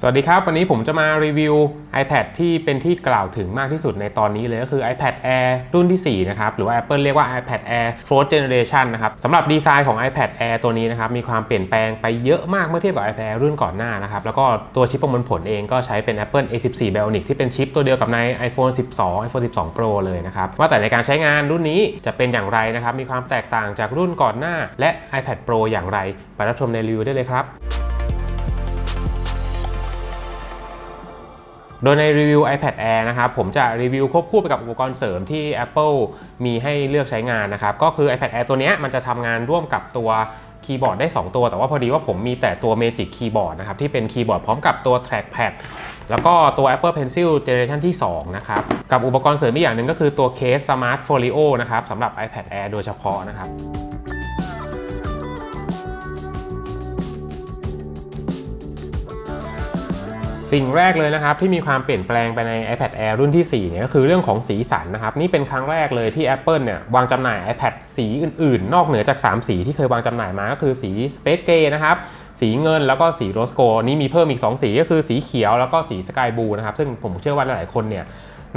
สวัสดีครับ วันนี้ผมจะมารีวิว iPad ที่เป็นที่กล่าวถึงมากที่สุดในตอนนี้เลยก็คือ iPad Air รุ่นที่ 4 นะครับ หรือว่า Apple เรียกว่า iPad Air 4th Generation นะครับสำหรับดีไซน์ของ iPad Air ตัวนี้นะครับ มีความเปลี่ยนแปลงไปเยอะมากเมื่อเทียบกับ iPad Air รุ่นก่อนหน้านะครับ แล้วก็ตัวชิปประมวลผลเองก็ใช้เป็น Apple A14 Bionic ที่เป็นชิปตัวเดียวกับใน iPhone 12 iPhone 12 Pro เลยนะครับว่าแต่ในการใช้งานรุ่นนี้จะเป็นอย่างไรนะครับมีความแตกต่างจากรุ่นก่อนหน้า และ iPad Pro อย่างไรไปรับชมในรีวิวได้เลยครับ โดยในรีวิว iPad Air นะครับผมจะรีวิวควบคู่ไปกับอุปกรณ์เสริมที่ Apple มีให้เลือกใช้งานนะครับก็คือ iPad Air ตัวนี้มันจะทำงานร่วมกับตัวคีย์บอร์ดได้ 2 ตัว แต่ว่าพอดีว่าผมมีแต่ตัว Magic Keyboard นะครับที่เป็นคีย์บอร์ดพร้อมกับตัว Trackpad แล้วก็ตัว Apple Pencil Generation ที่ 2 นะครับ กับอุปกรณ์เสริมอีกอย่างหนึ่งก็คือตัวเคส Smart Folio นะครับสำหรับ iPad Air โดยเฉพาะนะครับ สิ่งแรกเลยนะครับที่มีความเปลี่ยนแปลงไปใน iPad Air รุ่นที่4เนี่ยก็คือเรื่องของสีสันนะครับนี่เป็นครั้งแรกเลยที่ Apple เนี่ยวางจำหน่าย iPad สีอื่นๆ นอกเหนือจาก 3 สีที่เคยวางจำหน่ายมาก็คือสี Space Gray นะครับสีเงินแล้วก็สีโรสโกนี่มีเพิ่มอีก 2 สีก็คือสีเขียวแล้วก็สีสกายบลูนะครับซึ่งผมเชื่อว่าหลายๆคนเนี่ย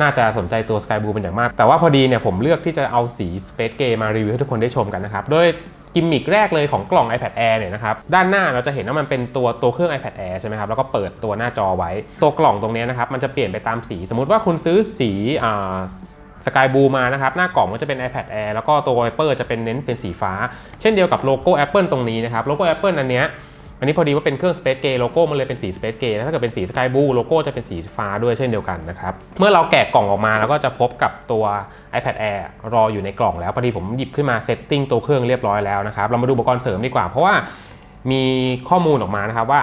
น่าจะสนใจตัว Sky Blue เป็นอย่างมาก แต่ว่าพอดีเนี่ยผมเลือกที่จะเอาสี Space Gray มารีวิวให้ทุกคนได้ชมกันนะครับ โดย กิมมิกแรกเลยของกล่อง iPad Air เนี่ยนะครับด้านหน้าเราจะเห็นว่ามันเป็นตัวตัวเครื่อง iPad Air ใช่ไหมครับแล้วก็เปิดตัวหน้าจอไว้ ตัวกล่องตรงนี้นะครับมันจะเปลี่ยนไปตามสี สมมุติว่าคุณซื้อสีอ่าสกายบูมานะครับ หน้ากล่องก็จะเป็น iPad Air แล้วก็ตัวไวเปอร์จะเป็นเน้นเป็นสีฟ้า เช่นเดียวกับโลโก้ Apple ตรงนี้นะครับ โลโก้ Apple อันเนี้ย อันนี้พอดีว่าเป็นเครื่อง Space Gray โลโก้มันเลยเป็นสี Space Gray แล้วถ้าเกิดเป็นสี Sky Blue โลโก้จะเป็นสีฟ้าด้วยเช่นเดียวกันนะครับ เมื่อเราแกะกล่องออกมาแล้วก็จะพบกับตัว iPad Air รออยู่ในกล่องแล้ว พอดีผมหยิบขึ้นมาเซตติ้งตัวเครื่องเรียบร้อยแล้วนะครับ เรามาดูอุปกรณ์เสริมดีกว่า เพราะว่ามีข้อมูลออกมานะครับว่า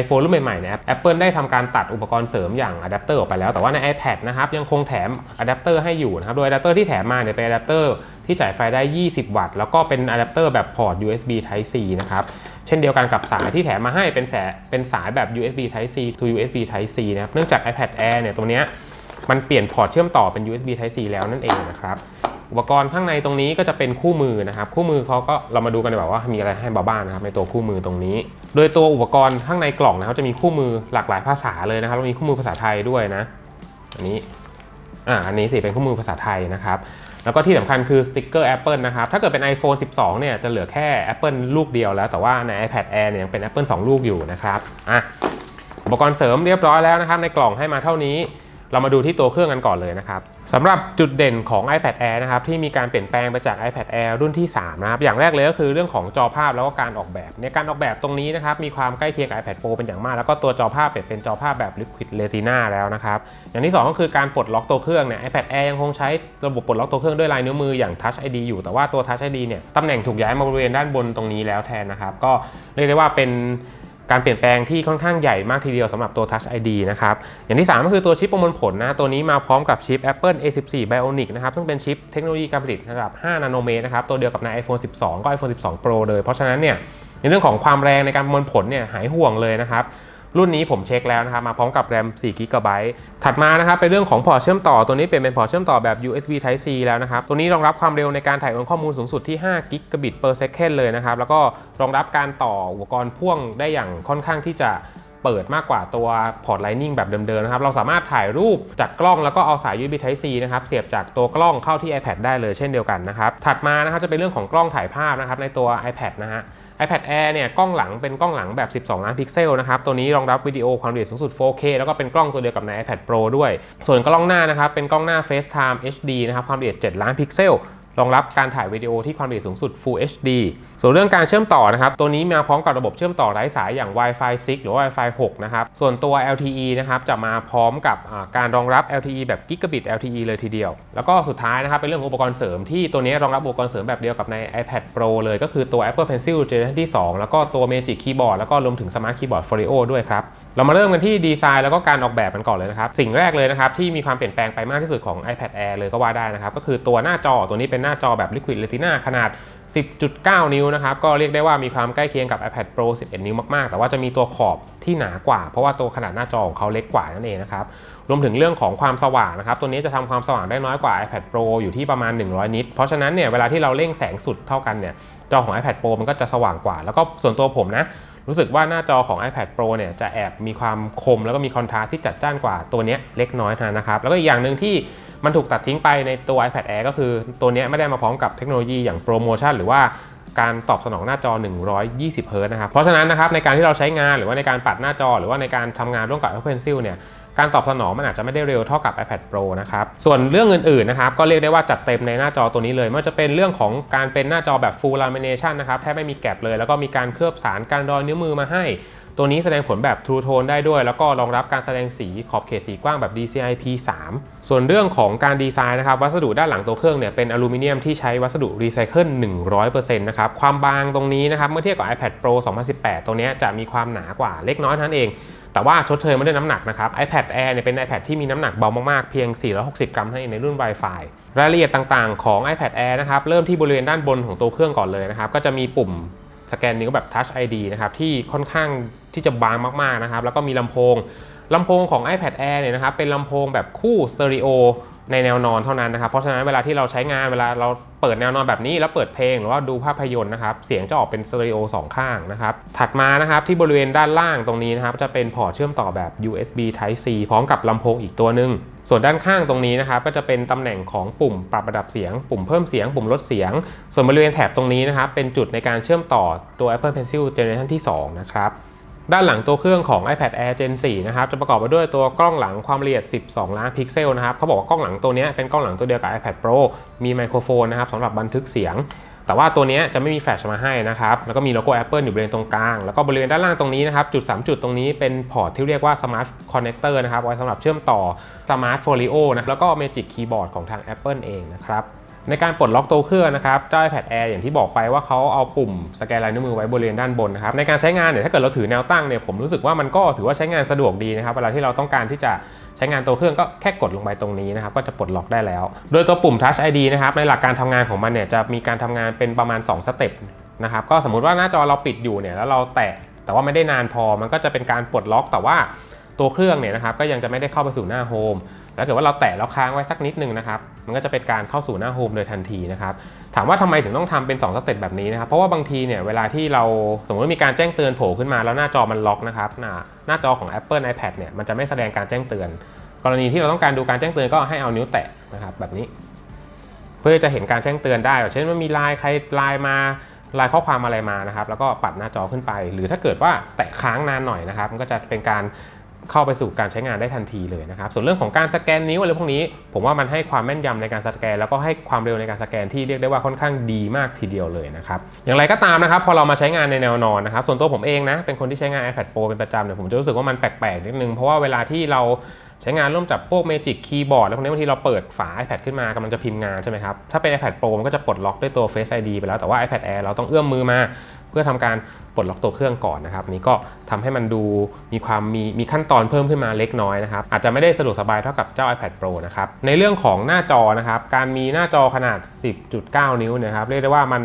iPhone รุ่นใหม่ๆเนี่ย Apple ได้ทำการตัดอุปกรณ์เสริมอย่างอะแดปเตอร์ออกไปแล้วแต่ว่าใน iPad นะครับยังคงแถมอะแดปเตอร์ให้อยู่นะครับโดยอะแดปเตอร์ที่แถมมาเนี่ยเป็นอะแดปเตอร์ ที่จ่ายไฟได้ 20 วัตต์ แล้วก็เป็นอะแดปเตอร์แบบพอร์ต USB Type C นะครับ เช่นเดียวกันกับสายที่แถมมาให้เป็นแสเป็นสายแบบ USB Type C to USB Type C นะครับ เนื่องจาก iPad Air เนี่ยตัวเนี้ยมันเปลี่ยนพอร์ตเชื่อมต่อเป็น USB Type C แล้วนั่นเองนะครับอุปกรณ์ข้างในตรงนี้ก็จะเป็นคู่มือนะครับ คู่มือเขาก็เรามาดูกันดีกว่ามีอะไรให้บ้างนะครับในตัวคู่มือตรงนี้ โดยตัวอุปกรณ์ข้างในกล่องนะครับจะมีคู่มือหลากหลายภาษาเลยนะครับแล้วมีคู่มือภาษาไทยด้วยนะ อันนี้อ่าอันนี้สิเป็นคู่มือภาษาไทยนะครับ แล้วก็ที่สำคัญคือสติกเกอร์ Apple นะครับ ถ้าเกิดเป็น iPhone 12 เนี่ยจะเหลือแค่ Apple ลูกเดียวแล้ว แต่ว่าใน iPad Air เนี่ยยังเป็น Apple 2 ลูกอยู่นะครับ อะ อุปกรณ์เสริมเรียบร้อยแล้วนะครับ ในกล่องให้มาเท่านี้ เรามาดูที่ตัวเครื่องกันก่อนเลยนะครับสำหรับจุดเด่นของ iPad Air นะครับที่มีการเปลี่ยนแปลงไปจาก iPad Air รุ่นที่ 3 นะครับ อย่างแรกเลยก็คือเรื่องของจอภาพแล้วก็การออกแบบ ในการออกแบบตรงนี้นะครับมีความใกล้เคียงกับ iPad Pro เป็นอย่างมาก แล้วก็ตัวจอภาพเปลี่ยนเป็นจอภาพแบบ Liquid Retina แล้วนะครับ อย่างที่ 2 ก็คือการปลดล็อกตัวเครื่องเนี่ย iPad Air ยังคงใช้ระบบปลดล็อกตัวเครื่องด้วยลายนิ้วมืออย่าง Touch ID อยู่แต่ว่าตัว Touch ID เนี่ยตำแหน่งถูกย้ายมาบริเวณด้านบนตรงนี้แล้วแทนนะครับก็เรียกได้ว่าเป็น การเปลี่ยนแปลงที่ค่อนข้างใหญ่มากทีเดียวสำหรับตัว Touch ID นะครับ อย่างที่ 3 ก็คือตัวชิปประมวลผลนะตัวนี้มาพร้อมกับชิป Apple A14 Bionic นะครับ ซึ่งเป็นชิปเทคโนโลยีการผลิตระดับ 5 นาโนเมตรนะครับ ตัวเดียวกับใน iPhone 12 ก็ iPhone 12 Pro เลย เพราะฉะนั้นเนี่ยในเรื่องของความแรงในการประมวลผลเนี่ยหายห่วงเลยนะครับ รุ่นนี้ผมเช็คแล้วนะครับมาพร้อมกับแรม4 g b ถัดมานะครับเป็นเรื่องของพอร์ตเชื่อมต่อตัวนี้เปลี่ยนเป็นพอร์ตเชื่อมต่อแบบ USB Type C แล้วนะครับตัวนี้รองรับความเร็วในการถ่ายโอนข้อมูลสูงสุดที่5 g b per second เลยนะครับแล้วก็รองรับการต่ออุปกรณ์พ่วงได้อย่างค่อนข้างที่จะเปิดมากกว่าตัวพอร์ต Lightning แบบเดิมๆนะครับ เราสามารถถ่ายรูปจากกล้องแล้วก็เอาสาย USB Type C นะครับ เสียบจากตัวกล้องเข้าที่ iPad ได้เลยเช่นเดียวกันนะครับ ถัดมานะครับจะเป็นเรื่องของกล้องถ่ายภาพนะครับในตัว iPad นะฮะ iPad Air เนี่ยกล้องหลังเป็นกล้องหลังแบบ 12 ล้านพิกเซลนะครับ ตัวนี้รองรับวิดีโอความละเอียดสูงสุด 4K แล้วก็เป็นกล้องตัวเดียวกับใน iPad Pro ด้วย ส่วนกล้องหน้านะครับ เป็นกล้องหน้า FaceTime HD นะครับ ความละเอียด 7 ล้านพิกเซล รองรับการถ่ายวิดีโอที่ความละเอียดสูงสุด Full HD ส่วนเรื่องการเชื่อมต่อนะครับ ตัวนี้มาพร้อมกับระบบเชื่อมต่อไร้สายอย่าง Wi-Fi 6 หรือ Wi-Fi 6 นะครับ ส่วนตัว LTE นะครับ จะมาพร้อมกับการรองรับ LTE แบบ Gigabit LTE เลยทีเดียว แล้วก็สุดท้ายนะครับ เป็นเรื่องของอุปกรณ์เสริมที่ตัวนี้รองรับอุปกรณ์เสริมแบบเดียวกับใน iPad Pro เลยก็คือตัว Apple Pencil Generation ที่ 2 แล้วก็ตัว Magic Keyboard แล้วก็รวมถึง Smart Keyboard Folio ด้วยครับ เรามาเริ่มกันที่ดีไซน์แล้วก็การออกแบบกันก่อนเลยนะครับ สิ่งแรกเลยนะครับที่มีความเปลี่ยนแปลงไปมากที่สุดของ iPad Air เลยก็ว่าได้นะครับก็คือตัวหน้าจอตัวนี้เป็นหน้าจอแบบ Liquid Retina ขนาด 10.9 นิ้วนะครับ ก็เรียกได้ว่ามีความใกล้เคียงกับ iPad Pro 11 นิ้วมากๆ แต่ว่าจะมีตัวขอบที่หนากว่า เพราะว่าตัวขนาดหน้าจอของเขาเล็กกว่านั่นเองนะครับ รวมถึงเรื่องของความสว่างนะครับ ตัวนี้จะทำความสว่างได้น้อยกว่า iPad Pro อยู่ที่ประมาณ 100 นิต เพราะฉะนั้นเนี่ยเวลาที่เราเร่งแสงสุดเท่ากันเนี่ย จอของ iPad Pro มันก็จะสว่างกว่า แล้วก็ส่วนตัวผมนะ รู้สึกว่าหน้าจอของ iPad Pro เนี่ยจะแอบมีความคมแล้วก็มีคอนทราสต์ที่จัดจ้านกว่าตัวนี้เล็กน้อยเท่านั้นนะครับ แล้วก็อีกอย่างหนึ่งที่ มันถูกตัดทิ้งไปในตัว iPad Air ก็คือตัวนี้ไม่ได้มาพร้อมกับเทคโนโลยีอย่างโปรโมชั่นหรือว่าการตอบสนองหน้าจอ 120เฮิร์ตนะครับ เพราะฉะนั้นนะครับในการที่เราใช้งานหรือว่าในการปัดหน้าจอ หรือว่าในการทำงานร่วมกับ Apple Pencil เนี่ย การตอบสนองมันอาจจะไม่ได้เร็วเท่ากับ iPad Pro นะครับ ส่วนเรื่องอื่นๆนะครับก็เรียกได้ว่าจัดเต็มในหน้าจอตัวนี้เลยไม่ว่าจะเป็นเรื่องของการเป็นหน้าจอแบบ Full Lamination นะครับแทบไม่มีแกลบเลย แล้วก็มีการเคลือบสารการรอยนิ้วมือมาให้ตัวนี้แสดงผลแบบ True Tone ได้ด้วย แล้วก็รองรับการแสดงสีขอบเขตสีกว้างแบบ DCI P3 ส่วนเรื่องของการดีไซน์นะครับวัสดุด้านหลังตัวเครื่องเนี่ยเป็นอลูมิเนียมที่ใช้วัสดุรีไซเคิล 100%นะครับความบางตรงนี้นะครับเมื่อเทียบกับ iPad Pro 2018ตัวนี้จะมีความหนากว่าเล็กน้อยนั้นเอง แต่ว่าชดเชยมาด้วยน้ำหนักนะครับ iPad Air เนี่ยเป็น iPad ที่มีน้ำหนักเบามากๆ เพียง 460 กรัมเท่านั้นเองในรุ่น Wi-Fi รายละเอียดต่างๆ ของ iPad Air นะครับ เริ่มที่บริเวณด้านบนของตัวเครื่องก่อนเลยนะครับ ก็จะมีปุ่มสแกนนิ้วแบบ Touch ID นะครับ ที่ค่อนข้างที่จะบางมากๆนะครับ แล้วก็มีลำโพงลำโพงของ iPad Air เนี่ยนะครับ เป็นลำโพงแบบคู่สเตอริโอ ในแนวนอนเท่านั้นนะครับ เพราะฉะนั้นเวลาที่เราใช้งานเวลาเราเปิดแนวนอนแบบนี้แล้วเปิดเพลงหรือว่าดูภาพยนตร์นะครับ เสียงจะออกเป็นสเตอริโอสองข้างนะครับ ถัดมานะครับที่บริเวณด้านล่างตรงนี้นะครับ จะเป็นพอร์ตเชื่อมต่อแบบ USB Type C พร้อมกับลำโพงอีกตัวหนึ่งส่วนด้านข้างตรงนี้นะครับ ก็จะเป็นตำแหน่งของปุ่มปรับระดับเสียง ปุ่มเพิ่มเสียง ปุ่มลดเสียง ส่วนบริเวณแถบตรงนี้นะครับเป็นจุดในการเชื่อมต่อตัว Apple Pencil Generation ที่2นะครับ ด้านหลังตัวเครื่องของ iPad Air Gen 4 นะครับ จะประกอบไปด้วยตัวกล้องหลังความละเอียด 12 ล้านพิกเซลนะครับเขาบอกว่ากล้องหลังตัวนี้เป็นกล้องหลังตัวเดียวกับ iPad Pro มีไมโครโฟนนะครับสำหรับบันทึกเสียง แต่ว่าตัวนี้จะไม่มีแฟลชมาให้นะครับ แล้วก็มีโลโก้ Apple อยู่บริเวณตรงกลาง แล้วก็บริเวณด้านล่างตรงนี้นะครับ จุด 3 จุดตรงนี้เป็นพอร์ตที่เรียกว่า Smart Connector นะครับ ไว้สำหรับเชื่อมต่อ Smart Folio นะ แล้วก็ Magic Keyboard ของทาง Apple เองนะครับ ในการปลดล็อกตัวเครื่องนะครับเจ้า iPad Air อย่างที่บอกไปว่าเขาเอาปุ่มสแกนลายนิ้วมือไว้บริเวณด้านบนนะครับในการใช้งานเนี่ยถ้าเกิดเราถือแนวตั้งเนี่ยผมรู้สึกว่ามันก็ถือว่าใช้งานสะดวกดีนะครับเวลาที่เราต้องการที่จะใช้งานตัวเครื่องก็แค่กดลงไปตรงนี้นะครับก็จะปลดล็อกได้แล้ว โดยตัวปุ่ม Touch ID นะครับในหลักการทำงานของมันเนี่ยจะมีการทำงานเป็นประมาณ 2 สเต็ปนะครับก็สมมุติว่าหน้าจอเราปิดอยู่เนี่ยแล้วเราแตะแต่ว่าไม่ได้นานพอมันก็จะเป็นการปลดล็อกแต่ว่า ตัวเครื่องเนี่ยนะครับก็ยังจะไม่ได้เข้าไปสู่หน้าโฮมแล้วเกิดว่าเราแตะแล้วค้างไว้สักนิดนึงนะครับ มันก็จะเป็นการเข้าสู่หน้าโฮมโดยทันทีนะครับ ถามว่าทำไมถึงต้องทำเป็น 2 สเต็ปแบบนี้นะครับ เพราะว่าบางทีเนี่ยเวลาที่เราสมมติว่ามีการแจ้งเตือนโผล่ขึ้นมาแล้วหน้าจอมันล็อกนะครับ หน้าหน้าจอของ Apple iPad เนี่ยมันจะไม่แสดงการแจ้งเตือน กรณีที่เราต้องการดูการแจ้งเตือนก็ให้เอานิ้วแตะนะครับแบบนี้ เพื่อจะเห็นการแจ้งเตือนได้เช่นว่ามีไลน์ใครไลน์มาไลน์ข้อความอะไรมานะครับ แล้วก็ปัดหน้าจอขึ้นไป หรือถ้าเกิดว่าแตะค้างนานหน่อยนะครับ มันก็จะเป็นการ เข้าไปสู่การใช้งานได้ทันทีเลยนะครับ ส่วนเรื่องของการสแกนนิ้วอะไรพวกนี้ ผมว่ามันให้ความแม่นยำในการสแกน แล้วก็ให้ความเร็วในการสแกนที่เรียกได้ว่าค่อนข้างดีมากทีเดียวเลยนะครับ อย่างไรก็ตามนะครับ พอเรามาใช้งานในแนวนอนนะครับ ส่วนตัวผมเองนะ เป็นคนที่ใช้งาน iPad Pro เป็นประจำเนี่ย ผมจะรู้สึกว่ามันแปลกๆนิดนึง เพราะว่าเวลาที่เรา ใช้งานร่วมกับพวก Magic Keyboard แล้วพวกนี้บางทีเราเปิดฝา iPad ขึ้นมากำลังจะพิมพ์งานใช่ไหมครับ ถ้าเป็น iPad Pro มันก็จะปลดล็อกด้วยตัว Face ID ไปแล้ว แต่ว่า iPad Air เราต้องเอื้อมมือมา เพื่อทำการปลดล็อกตัวเครื่องก่อนนะครับนี่ก็ทำให้มันดูมีความมีมีขั้นตอนเพิ่มขึ้นมาเล็กน้อยนะครับอาจจะไม่ได้สะดวกสบายเท่ากับเจ้า iPad Pro นะครับในเรื่องของหน้าจอนะครับการมีหน้าจอขนาด 10.9 นิ้วเนยครับเรียกได้ว่ามัน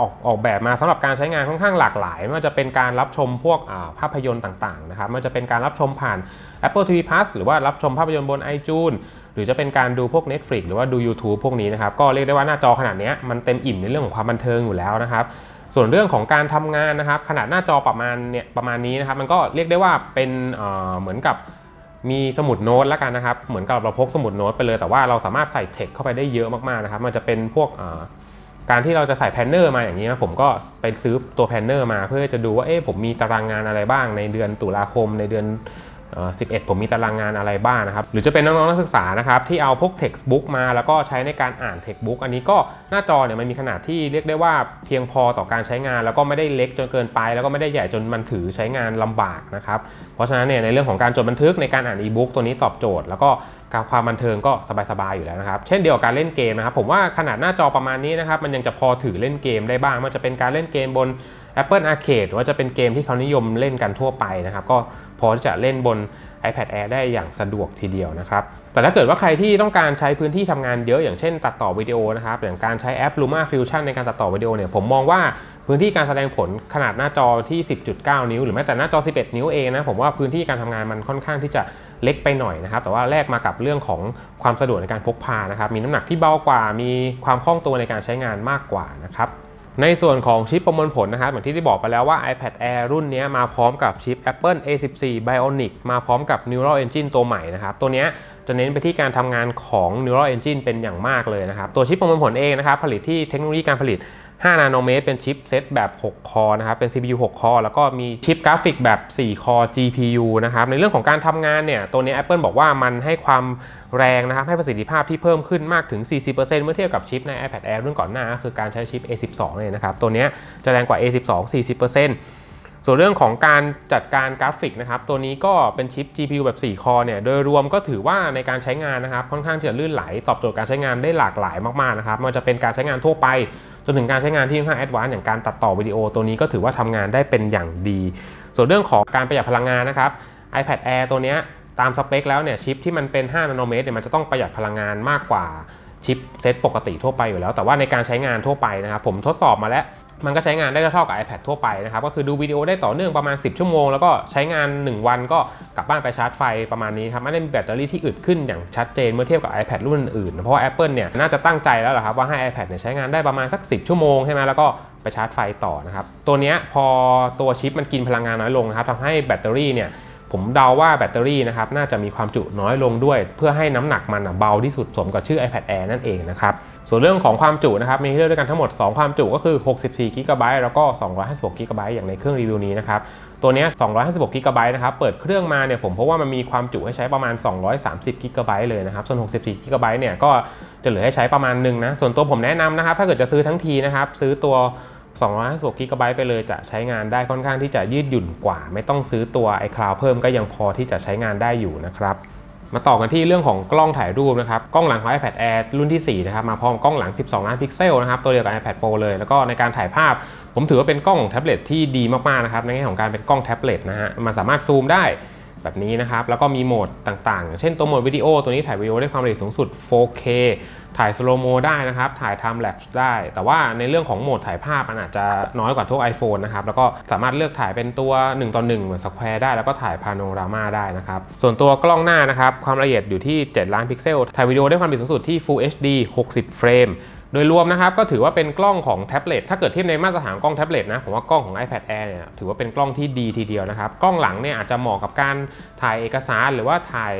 ออกออกแบบมาสำหรับการใช้งานค่อนข้างหลากหลายไม่ว่าจะเป็นการรับชมพวกภาพยนตร์ต่างๆนะครับไม่ว่าจะเป็นการรับชมผ่าน Apple TV Plus หรือว่ารับชมภาพยนตร์บน iTunes หรือจะเป็นการดูพวก Netflix หรือว่าดู YouTube พวกนี้นะครับก็เรียกได้ว่าหน้าจอขนาดเนี้ยมันเต็มอิ่มในเรื่องของความบันเทิงอยู่แล้วนะครับส่วนเรื่องของการทำงานนะครับขนาดหน้าจอประมาณเนี่ยประมาณนี้นะครับมันก็เรียกได้ว่าเป็นเหมือนกับมีสมุดโน้ตแล้วกันนะครับ เหมือนกับเราพกสมุดโน้ตไปเลย แต่ว่าเราสามารถใส่เทคเข้าไปได้เยอะมากๆนะครับ มันจะเป็นพวกอ การที่เราจะใส่แพนเนอร์มาอย่างนี้นะผมก็ไปซื้อตัวแพนเนอร์มาเพื่อจะดูว่าเอ๊ะผมมีตารางงานอะไรบ้างในเดือนตุลาคมในเดือนเอ่อ11 ผมมีตารางงานอะไรบ้างนะครับ หรือจะเป็นน้องๆนักศึกษานะครับ ที่เอาพวก textbook มาแล้วก็ใช้ในการอ่าน textbook อันนี้ก็หน้าจอเนี่ยมันมีขนาดที่เรียกได้ว่าเพียงพอต่อการใช้งาน แล้วก็ไม่ได้เล็กจนเกินไป แล้วก็ไม่ได้ใหญ่จนมันถือใช้งานลำบากนะครับ เพราะฉะนั้นเนี่ยในเรื่องของการจดบันทึกในการอ่าน e-book ตัวนี้ตอบโจทย์ แล้วก็ การความบันเทิงก็สบายๆอยู่แล้วนะครับ เช่นเดียวกับการเล่นเกมนะครับ ผมว่าขนาดหน้าจอประมาณนี้นะครับ มันยังจะพอถือเล่นเกมได้บ้างไมันจะเป็นการเล่นเกมบน Apple Arcade หรือว่าจะเป็นเกมที่เขานิยมเล่นกันทั่วไปนะครับ ก็พอจะเล่นบน iPad Air ได้อย่างสะดวกทีเดียวนะครับ แต่ถ้าเกิดว่าใครที่ต้องการใช้พื้นที่ทำงานเยอะอย่างเช่น ตัดต่อวิดีโอนะครับ อย่างการใช้แอป Luma Fusion ในการตัดต่อวิดีโอเนี่ย ผมมองว่า พื้นที่การแสดงผลขนาดหน้าจอที่ 10.9 นิ้ว หรือแม้แต่หน้าจอ 11 นิ้วเองนะผมว่าพื้นที่การทำงานมันค่อนข้างที่จะเล็กไปหน่อยนะครับ แต่ว่าแลกมากับเรื่องของความสะดวกในการพกพานะครับ มีน้ำหนักที่เบากว่า มีความคล่องตัวในการใช้งานมากกว่านะครับในส่วนของชิปประมวลผลนะครับอย่างที่ได้บอกไปแล้วว่า iPad Air รุ่นนี้มาพร้อมกับชิป Apple A14 Bionic มาพร้อมกับ Neural Engine ตัวใหม่นะครับ ตัวนี้จะเน้นไปที่การทำงานของ Neural Engine เป็นอย่างมากเลยนะครับ ตัวชิปประมวลผลเองนะครับ ผลิตที่เทคโนโลยีการผลิต 5 นาโนเมตร เป็นชิปเซตแบบ 6 คอนะครับ เป็น CPU 6 คอ แล้วก็มีชิปกราฟิกแบบ 4 คอ GPU นะครับ ในเรื่องของการทำงานเนี่ย ตัวนี้ Apple บอกว่ามันให้ความแรงนะครับ ให้ประสิทธิภาพที่เพิ่มขึ้นมากถึง 40%เมื่อเทียบกับชิปใน iPad Air รุ่นก่อนหน้า คือการใช้ชิป A12 เนี่ยนะครับ ตัวนี้จะแรงกว่า A12 40% ส่วนเรื่องของการจัดการกราฟิกนะครับ ตัวนี้ก็เป็นชิป GPU แบบ 4 คอเนี่ย โดยรวมก็ถือว่าในการใช้งานนะครับ ค่อนข้างจะลื่นไหล ตอบโจทย์การใช้งานได้หลากหลายมากๆนะครับมันจะเป็นการใช้งานทั่วไป จนถึงการใช้งานที่ค่อนข้างแอดวานซ์อย่างการตัดต่อวิดีโอ ตัวนี้ก็ถือว่าทำงานได้เป็นอย่างดี ส่วนเรื่องของการประหยัดพลังงานนะครับ iPad Air ตัวนี้ตามสเปคแล้วเนี่ยชิปที่มันเป็น5นาโนเมตรเนี่ยมันจะต้องประหยัดพลังงานมากกว่า ชิปเซตปกติทั่วไปอยู่แล้ว แต่ว่าในการใช้งานทั่วไปนะครับผมทดสอบมาแล้วมันก็ใช้งานได้เท่ากับ iPad ทั่วไปนะครับ ก็คือดูวิดีโอได้ต่อเนื่องประมาณ 10 ชั่วโมง แล้วก็ใช้งาน 1 วันก็กลับบ้านไปชาร์จไฟประมาณนี้ครับไม่ได้มีแบตเตอรี่ที่อึดขึ้นอย่างชัดเจนเมื่อเทียบกับ iPad รุ่นอื่น เพราะว่า Apple เนี่ยน่าจะตั้งใจแล้วแหละครับว่าให้ iPad เนี่ยใช้งานได้ประมาณสัก 10 ชั่วโมงใช่ไหมแล้วก็ไปชาร์จไฟต่อนะครับตัวนี้พอตัวชิปมันกินพลังงานน้อยลงนะครับทำให้แบตเตอรี่เนี่ย ผมเดาว่าแบตเตอรี่นะครับน่าจะมีความจุน้อยลงด้วย เพื่อให้น้ำหนักมันเบาที่สุดสมกับชื่อ iPad Air นั่นเองนะครับส่วนเรื่องของความจุนะครับมีให้เลือกด้วยกันทั้งหมด 2 ความจุก็คือ 64 g b แล้วก็ 256 g b อย่างในเครื่องรีวิวนี้นะครับตัวนี้ 256 g b นะครับเปิดเครื่องมาเนี่ยผมพบว่ามันมีความจุให้ใช้ประมาณ 230 g b เลยนะครับส่วน 64 g b เนี่ยก็จะเหลือให้ใช้ประมาณหนึ่งนะส่วนตัวผมแนะนำนะครับถ้าเกิดจะซื้อทั้งทีนะครับซื้อตัว 256 g b ไปเลยจะใช้งานได้ค่อนข้างที่จะยืดหยุ่นกว่า ไม่ต้องซื้อตัว iCloud เพิ่มก็ยังพอที่จะใช้งานได้อยู่นะครับมาต่อกันที่เรื่องของกล้องถ่ายรูปนะครับ กล้องหลังของ iPad Air รุ่นที่ 4 นะครับ มาพร้อมกล้องหลัง 12 ล้านพิกเซลนะครับ ตัวเดียวกับ iPad Pro เลย แล้วก็ในการถ่ายภาพ ผมถือว่าเป็นกล้องของแท็บเล็ตที่ดีมาก ๆ นะครับ ในแง่ของการเป็นกล้องแท็บเล็ตนะฮะ มันสามารถซูมได้ แบบนี้นะครับ แล้วก็มีโหมดต่างๆ เช่นตัวโหมดวิดีโอ ตัวนี้ถ่ายวิดีโอได้ความละเอียดสูงสุด 4K ถ่ายสโลโมได้นะครับ ถ่าย time lapse ได้ แต่ว่าในเรื่องของโหมดถ่ายภาพมันอาจจะน้อยกว่าทุก iPhone นะครับ แล้วก็สามารถเลือกถ่ายเป็นตัว 1ต่อ1เหมือนสแควร์ได้ แล้วก็ถ่ายพาโนรามาได้นะครับ ส่วนตัวกล้องหน้านะครับ ความละเอียดอยู่ที่ 7 ล้านพิกเซล ถ่ายวิดีโอได้ความละเอียดสูงสุดที่ Full HD 60 เฟรม ดยรวมนะครับก็ถือว่าเป็นกล้องของแท็บเล็ตถ้าเกิดเทียบในมาตรฐานกล้องแท็บเล็ตนะผมว่ากล้องของ iPad Air เนี่ยถือว่าเป็นกล้องที่ดีทีเดียวนะครับ กล้องหลังเนี่ยอาจจะเหมาะกับการถ่ายเอกสาร หรือว่าถ่าย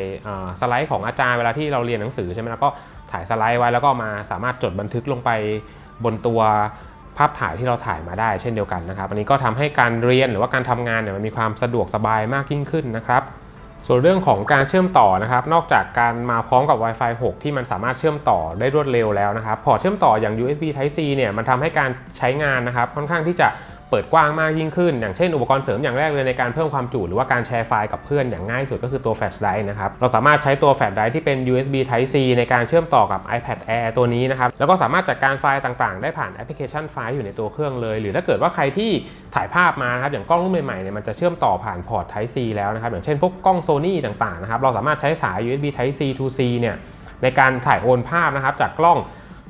สไลด์ของอาจารย์เวลาที่เราเรียนหนังสือใช่ไหมแล้วก็ถ่ายสไลด์ไว้แล้วก็มาสามารถจดบันทึกลงไปบนตัวภาพถ่ายที่เราถ่ายมาได้เช่นเดียวกันนะครับ อันนี้ก็ทำให้การเรียนหรือว่าการทำงานเนี่ยมันมีความสะดวกสบายมากยิ่งขึ้นนะครับ ส่วนเรื่องของการเชื่อมต่อนะครับ นอกจากการมาพร้อมกับ Wi-Fi 6 ที่มันสามารถเชื่อมต่อได้รวดเร็วแล้วนะครับ พอเชื่อมต่ออย่าง USB Type C เนี่ยมันทำให้การใช้งานนะครับค่อนข้างที่จะ ปิดกว้างมากยิ่งขึ้น อย่างเช่นอุปกรณ์เสริมอย่างแรกเลยในการเพิ่มความจุหรือว่าการแชร์ไฟล์กับเพื่อนอย่างง่ายสุดก็คือตัว Flash Drive นะครับเราสามารถใช้ตัว Flash Drive ที่เป็น USB Type C ในการเชื่อมต่อกับ iPad Air ตัวนี้นะครับแล้วก็สามารถจัดการไฟล์ต่างๆ ได้ผ่านแอปพลิเคชันไฟล์อยู่ในตัวเครื่องเลย หรือถ้าเกิดว่าใครที่ถ่ายภาพมาครับอย่างกล้องรุ่นใหม่ๆเนี่ยมันจะเชื่อมต่อผ่านพอร์ต Type C แล้วนะครับอย่างเช่นพวกกล้อง Sony ต่างๆนะครับเราสามารถใช้สาย USB Type C to C เนี่ยในการถ่ายโอนภาพนะครับจากกล้อง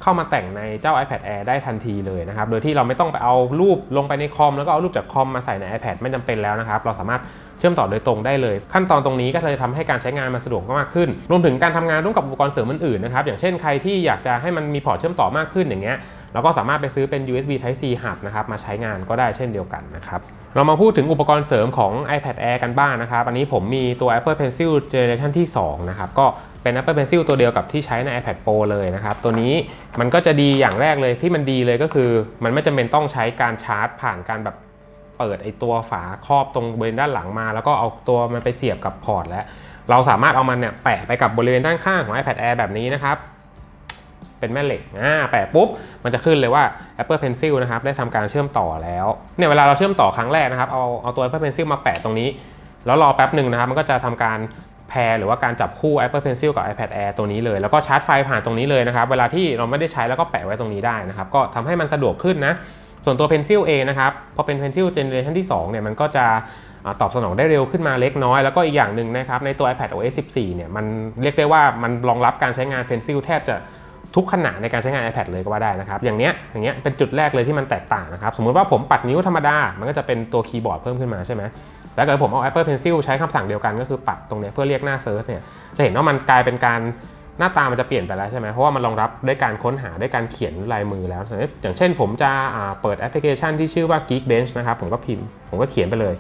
เข้ามาแต่งในเจ้า iPad Air ได้ทันทีเลยนะครับ โดยที่เราไม่ต้องไปเอารูปลงไปในคอม แล้วก็เอารูปจากคอมมาใส่ใน iPad ไม่จำเป็นแล้วนะครับ เราสามารถเชื่อมต่อโดยตรงได้เลย ขั้นตอนตรงนี้ก็เลยทำให้การใช้งานมันสะดวกมากขึ้น รวมถึงการทำงานร่วมกับอุปกรณ์เสริมอื่นๆนะครับ อย่างเช่นใครที่อยากจะให้มันมีพอร์ตเชื่อมต่อมากขึ้นอย่างเงี้ยเราก็สามารถไปซื้อเป็น USB Type C Hub นะครับมาใช้งานก็ได้เช่นเดียวกันนะครับ เรามาพูดถึงอุปกรณ์เสริมของ iPad Air กันบ้างนะครับ อันนี้ผมมีตัว Apple Pencil Generation ที่ 2 นะครับ ก็ เป็น Apple Pencil ตัวเดียวกับที่ใช้ใน iPad Pro เลยนะครับ ตัวนี้มันก็จะดีอย่างแรกเลยที่มันดีเลยก็คือ มันไม่จำเป็นต้องใช้การชาร์จ ผ่านการแบบเปิดไอตัวฝาครอบตรงบริเวณด้านหลังมา แล้วก็เอาตัวมันไปเสียบกับพอร์ตแล้ว เราสามารถเอามันเนี่ยแปะไปกับบริเวณด้านข้างของ iPad Air แบบนี้นะครับเป็นแม่เหล็กอ่าแปะปุ๊บ มันจะขึ้นเลยว่า Apple Pencil นะครับ ได้ทำการเชื่อมต่อแล้ว เนี่ย เวลาเราเชื่อมต่อครั้งแรกนะครับ เอา เอาตัว Apple Pencil มาแปะตรงนี้ แล้วรอแป๊บหนึ่งนะครับ มันก็จะทำการ แพรหรือว่าการจับคู่ Apple Pencil กับ iPad Air ตัวนี้เลย แล้วก็ชาร์จไฟผ่านตรงนี้เลยนะครับ เวลาที่เราไม่ได้ใช้แล้วก็แปะไว้ตรงนี้ได้นะครับ ก็ทำให้มันสะดวกขึ้นนะ ส่วนตัว Pencil เองนะครับ พอเป็น Pencil Generation ที่ 2 เนี่ย มันก็จะตอบสนองได้เร็วขึ้นมาเล็กน้อย แล้วก็อีกอย่างหนึ่งนะครับ ในตัว iPad OS 14 เนี่ย มันเรียกได้ว่ามันรองรับการใช้งาน Pencil แทบจะทุกขณะในการใช้งาน iPad เลยก็ว่าได้นะครับ อย่างเนี้ยอย่างเงี้ยเป็นจุดแรกเลยที่มันแตกต่างนะครับ สมมติว่าผมปัดนิ้วธรรมดา มันก็จะเป็นตัวคีย์บอร์ดเพิ่มขึ้นมาใช่ไหม แล้วเกิดผมเอา Apple Pencil ใช้คำสั่งเดียวกันก็คือปัดตรงนี้เพื่อเรียกหน้าเซิร์ชเนี่ยจะเห็นว่ามันกลายเป็นการหน้าตามันจะเปลี่ยนไปแล้วใช่ไหมเพราะว่ามันรองรับด้วยการค้นหาด้วยการเขียนลายมือแล้ว อย่างเช่นผมจะเปิดแอปพลิเคชันที่ชื่อว่า Geekbench นะครับผมก็พิมพ์ผมก็เขียนไปเลย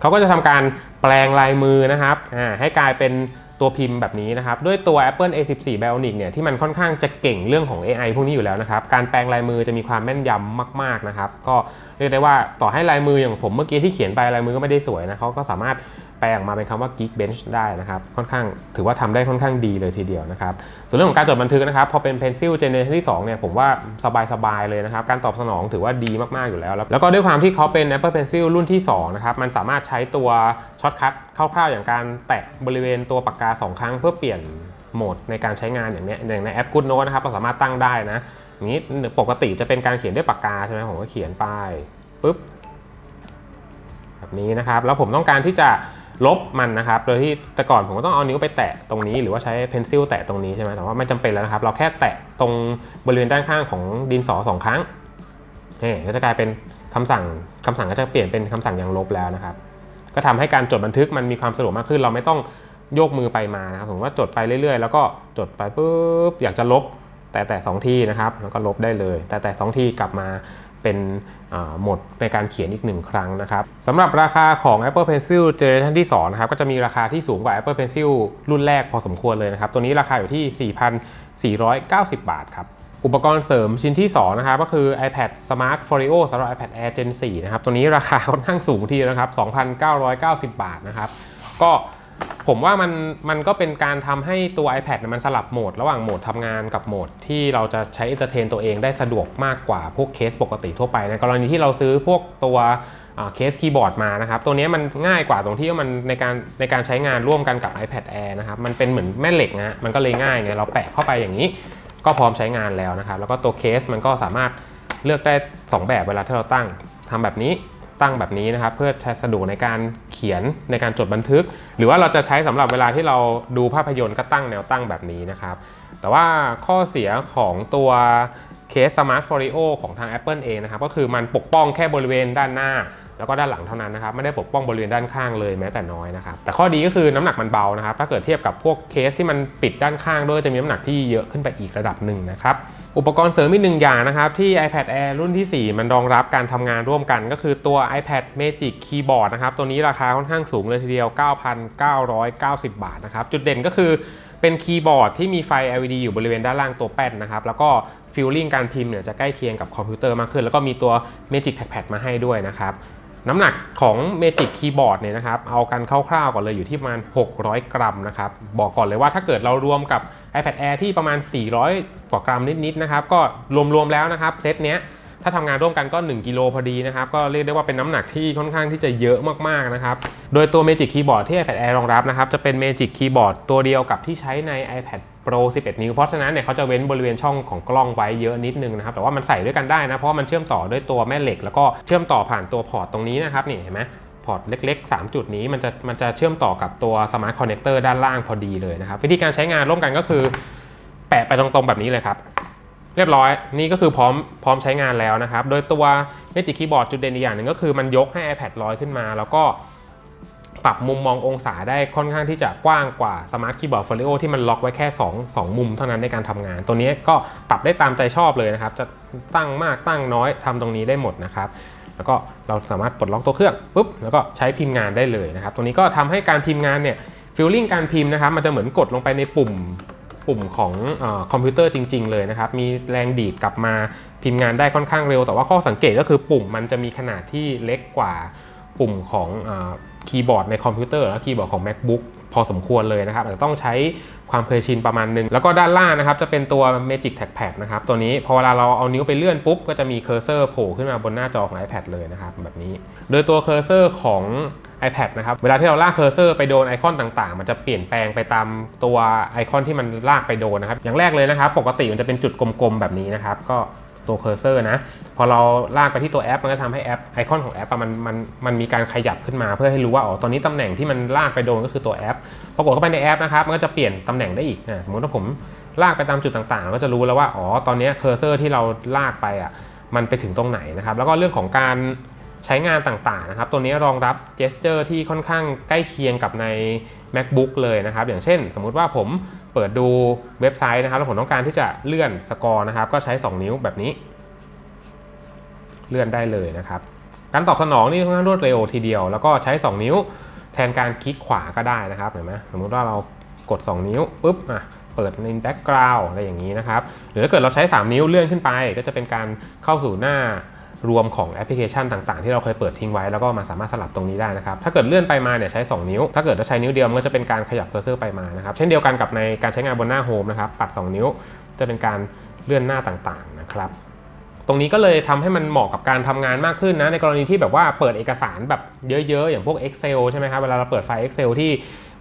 เขาก็จะทำการแปลงลายมือนะครับให้กลายเป็น ตัวพิมพ์แบบนี้นะครับ ด้วยตัว Apple A14 Bionic เนี่ยที่มันค่อนข้างจะเก่งเรื่องของ AI พวกนี้อยู่แล้วนะครับ การแปลงลายมือจะมีความแม่นยำมาก ๆนะครับ ก็เรียกได้ว่าต่อให้ลายมืออย่างผมเมื่อกี้ที่เขียนไปลายมือก็ไม่ได้สวยนะเขาก็สามารถ แปลออกมาเป็นคำว่า Geekbench ได้นะครับ ค่อนข้างถือว่าทำได้ค่อนข้างดีเลยทีเดียวนะครับ ส่วนเรื่องของการจดบันทึกนะครับ พอเป็น Pencil Generation ที่2เนี่ยผมว่าสบายๆเลยนะครับ การตอบสนองถือว่าดีมากๆอยู่แล้ว แล้วก็ด้วยความที่เขาเป็น Apple Pencil รุ่นที่2นะครับ มันสามารถใช้ตัวช็อตคัทคร่าวๆ อย่างการแตะบริเวณตัวปากกา 2 ครั้งเพื่อเปลี่ยนโหมดในการใช้งานอย่างเนี้ยอย่างในแอป Good Note นะครับเราสามารถตั้งได้นะนี้ปกติจะเป็นการเขียนด้วยปากกาใช่ไหมผมก็เขียนไปปุ๊บแบบนี้นะครับแล้วผมต้องการที่จะ ลบมันนะครับ โดยที่แต่ก่อนผมก็ต้องเอานิ้วไปแตะตรงนี้ หรือว่าใช้เพนซิลแตะตรงนี้ใช่ไหมแต่ว่าไม่จำเป็นแล้วนะครับ เราแค่แตะตรงบริเวณด้านข้างของดินสอสองครั้งนี่ก็จะกลายเป็นคำสั่งคำสั่งก็จะเปลี่ยนเป็นคำสั่งอยังลบแล้วนะครับ ก็ทำให้การจดบันทึกมันมีความสะดวกมากขึ้น เราไม่ต้องโยกมือไปมานะครับผมว่าจดไปเรื่อยๆ แล้วก็จดไปปุ๊บอยากจะลบแต่แต่สองทีนะครับ แล้วก็ลบได้เลย แต่แต่สองทีกลับมา เป็นโหมดในการเขียนอีกหนึ่งครั้งนะครับสำหรับราคาของ Apple Pencil Generation ที่2นะครับก็จะมีราคาที่สูงกว่า Apple Pencil รุ่นแรกพอสมควรเลยนะครับตัวนี้ราคาอยู่ที่ 4,490 บาทครับอุปกรณ์เสริมชิ้นที่ 2 นะครับ ก็คือ iPad Smart Folio สำหรับ iPad Air Gen 4 นะครับ ตัวนี้ราคาค่อนข้างสูงทีนะครับ 2,990 บาทนะครับ ก็ ผมว่ามันมันก็เป็นการทำให้ตัว iPad มันสลับโหมด ระหว่างโหมดทำงานกับโหมด ที่เราจะใช้เอนเตอร์เทนตัวเองได้สะดวกมากกว่าพวกเคสปกติทั่วไปในกรณีที่เราซื้อพวกตัวเคสคีย์บอร์ดมานะครับ ตัวนี้มันง่ายกว่าตรงที่ว่ามันในการในการใช้งานร่วมกันกับ iPad Air นะครับ มันเป็นเหมือนแม่เหล็กนะมันก็เลยง่ายไงเราแปะเข้าไปอย่างนี้ ก็พร้อมใช้งานแล้วนะครับ แล้วก็ตัวเคสมันก็สามารถเลือกได้ 2 แบบเวลาที่เราตั้งทำแบบนี้ ตั้งแบบนี้นะครับ เพื่อใช้สะดวกในการเขียนในการจดบันทึก หรือว่าเราจะใช้สำหรับเวลาที่เราดูภาพยนตร์ก็ตั้งแนวตั้งแบบนี้นะครับ แต่ว่าข้อเสียของตัวเคส Smart Folio ของทาง Apple เองนะครับก็คือมันปกป้องแค่บริเวณด้านหน้า แล้วก็ด้านหลังเท่านั้นนะครับ ไม่ได้ปกป้องบริเวณด้านข้างเลยแม้แต่น้อยนะครับ แต่ข้อดีก็คือน้ำหนักมันเบานะครับ ถ้าเกิดเทียบกับพวกเคสที่มันปิดด้านข้างด้วยจะมีน้ำหนักที่เยอะขึ้นไปอีกระดับหนึ่งนะครับ อุปกรณ์เสริมอีกหนึ่งอย่างนะครับที่ iPad Air รุ่นที่ 4 มันรองรับการทำงานร่วมกัน ก็คือตัว iPad Magic Keyboard นะครับ ตัวนี้ราคาค่อนข้างสูงเลยทีเดียว 9,990 บาทนะครับ จุดเด่นก็คือเป็นคีย์บอร์ดที่มีไฟ LED อยู่บริเวณด้านล่างตัวแป้นนะครับ แล้วก็ฟิลลิ่งการพิมพ์เนี่ยจะใกล้เคียงกับคอมพิวเตอร์มากขึ้น แล้วก็มีตัว Magic Trackpad มาให้ด้วยนะครับ น้ำหนักของ Magic Keyboard เนี่ยนะครับเอากันคร่าวๆก่อนเลยอยู่ที่ประมาณ 600 กรัมนะครับบอกก่อนเลยว่าถ้าเกิดเรารวมกับ iPad Air ที่ประมาณ 400 กว่ากรัมนิดๆนะครับก็รวมๆแล้วนะครับเซตเนี้ย ถ้าทำงานร่วมกันก็ 1 กิโลพอดีนะครับ ก็เรียกได้ว่าเป็นน้ำหนักที่ค่อนข้างที่จะเยอะมากๆนะครับ โดยตัว Magic Keyboard ที่ iPad Air รองรับนะครับ จะเป็น Magic Keyboard ตัวเดียวกับที่ใช้ใน iPad Pro 11 นิ้ว เพราะฉะนั้นเนี่ยเขาจะเว้นบริเวณช่องของกล้องไว้เยอะนิดนึงนะครับ แต่ว่ามันใส่ด้วยกันได้นะ เพราะมันเชื่อมต่อด้วยตัวแม่เหล็ก แล้วก็เชื่อมต่อผ่านตัวพอร์ตตรงนี้นะครับ นี่เห็นไหมพอร์ตเล็ก ๆ 3 จุดนี้มันจะมันจะเชื่อมต่อกับตัว Smart Connector ด้านล่างพอดีเลยนะครับ วิธีการใช้งานร่วมกันก็คือ แปะไปตรงๆแบบนี้เลยครับ เรียบร้อยนี่ก็คือพร้อมพร้อมใช้งานแล้วนะครับ โดยตัว Magic Keyboard จุดเด่นอีกอย่างหนึ่งก็คือมันยกให้ iPad ลอยขึ้นมา แล้วก็ปรับมุมมององศาได้ค่อนข้างที่จะกว้างกว่า Smart Keyboard Folio ที่มันล็อกไว้แค่ 2 2 มุมเท่านั้นในการทำงาน ตัวนี้ก็ปรับได้ตามใจชอบเลยนะครับ จะตั้งมากตั้งน้อยทำตรงนี้ได้หมดนะครับ แล้วก็เราสามารถปลดล็อกตัวเครื่องปุ๊บแล้วก็ใช้พิมพ์งานได้เลยนะครับ ตัวนี้ก็ทำให้การพิมพ์งานเนี่ยฟิลลิ่งการพิมพ์นะครับมันจะเหมือนกดลงไปในปุ่ม ปุ่มของออคอมพิวเตอร์จริง ๆ เลยนะครับ มีแรงดีดกลับมาพิมพ์งานได้ค่อนข้างเร็ว แต่ว่าข้อสังเกตก็คือปุ่มมันจะมีขนาดที่เล็กกว่าปุ่มของคีย์บอร์ดในคอมพิวเตอร์และคีย์บอร์ดของ macbook พอสมควรเลยนะครับอาจจะต้องใช้ความเคยชินประมาณนึง แล้วก็ด้านล่างนะครับ จะเป็นตัว Magic Trackpad นะครับ ตัวนี้พอเวลาเราเอานิ้วไปเลื่อนปุ๊บ ก็จะมีเคอร์เซอร์โผล่ขึ้นมาบนหน้าจอของ iPad เลยนะครับ แบบนี้ โดยตัวเคอร์เซอร์ของ iPad นะครับ เวลาที่เราลากเคอร์เซอร์ไปโดนไอคอนต่างๆ มันจะเปลี่ยนแปลงไปตามตัวไอคอนที่มันลากไปโดนนะครับ อย่างแรกเลยนะครับ ปกติมันจะเป็นจุดกลมๆแบบนี้นะครับ ก็ตัวเคอร์เซอร์นะ พอเราลากไปที่ตัวแอป มันก็ทำให้แอปไอคอนของแอปมันมันมันมีการขยับขึ้นมา เพื่อให้รู้ว่าอ๋อตอนนี้ตำแหน่งที่มันลากไปโดนก็คือตัวแอปพอกดเข้าไปในแอปนะครับมันก็จะเปลี่ยนตำแหน่งได้อีกนะสมมติว่าผมลากไปตามจุดต่างๆ ก็จะรู้แล้วว่าอ๋อตอนนี้เคอร์เซอร์ที่เราลากไปอะมันไปถึงตรงไหนนะครับแล้วก็เรื่องของการ ใช้งานต่างๆนะครับ ตัวนี้รองรับ gesture ที่ค่อนข้างใกล้เคียงกับใน macbook เลยนะครับ อย่างเช่น สมมุติว่าผมเปิดดูเว็บไซต์นะครับ แล้วผมต้องการที่จะเลื่อนสกอร์นะครับ ก็ใช้ 2 นิ้วแบบนี้ เลื่อนได้เลยนะครับ การตอบสนองนี่ค่อนข้างรวดเร็วทีเดียว แล้วก็ใช้ 2 นิ้ว แทนการคลิกขวาก็ได้นะครับเห็นไหมสมมติว่าเรากด 2 นิ้วปุ๊บอะเปิดในแบ็กกราวด์อะไรอย่างนี้นะครับ หรือถ้าเกิดเราใช้ 3 นิ้วเลื่อนขึ้นไป ก็จะเป็นการเข้าสู่หน้า รวมของแอปพลิเคชันต่างๆ ที่เราเคยเปิดทิ้งไว้แล้วก็มาสามารถสลับตรงนี้ได้นะครับ ถ้าเกิดเลื่อนไปมาเนี่ยใช้ 2 นิ้ว ถ้าเกิดเราใช้นิ้วเดียวมันก็จะเป็นการขยับเคอร์เซอร์ไปมานะครับ เช่นเดียวกันกับในการใช้งานบนหน้าโฮมนะครับ ปัด 2 นิ้วจะเป็นการเลื่อนหน้าต่างๆนะครับ ตรงนี้ก็เลยทำให้มันเหมาะกับการทำงานมากขึ้นนะ ในกรณีที่แบบว่าเปิดเอกสารแบบเยอะๆ อย่างพวก Excel ใช่ไหมครับ เวลาเราเปิดไฟล์ Excel ที่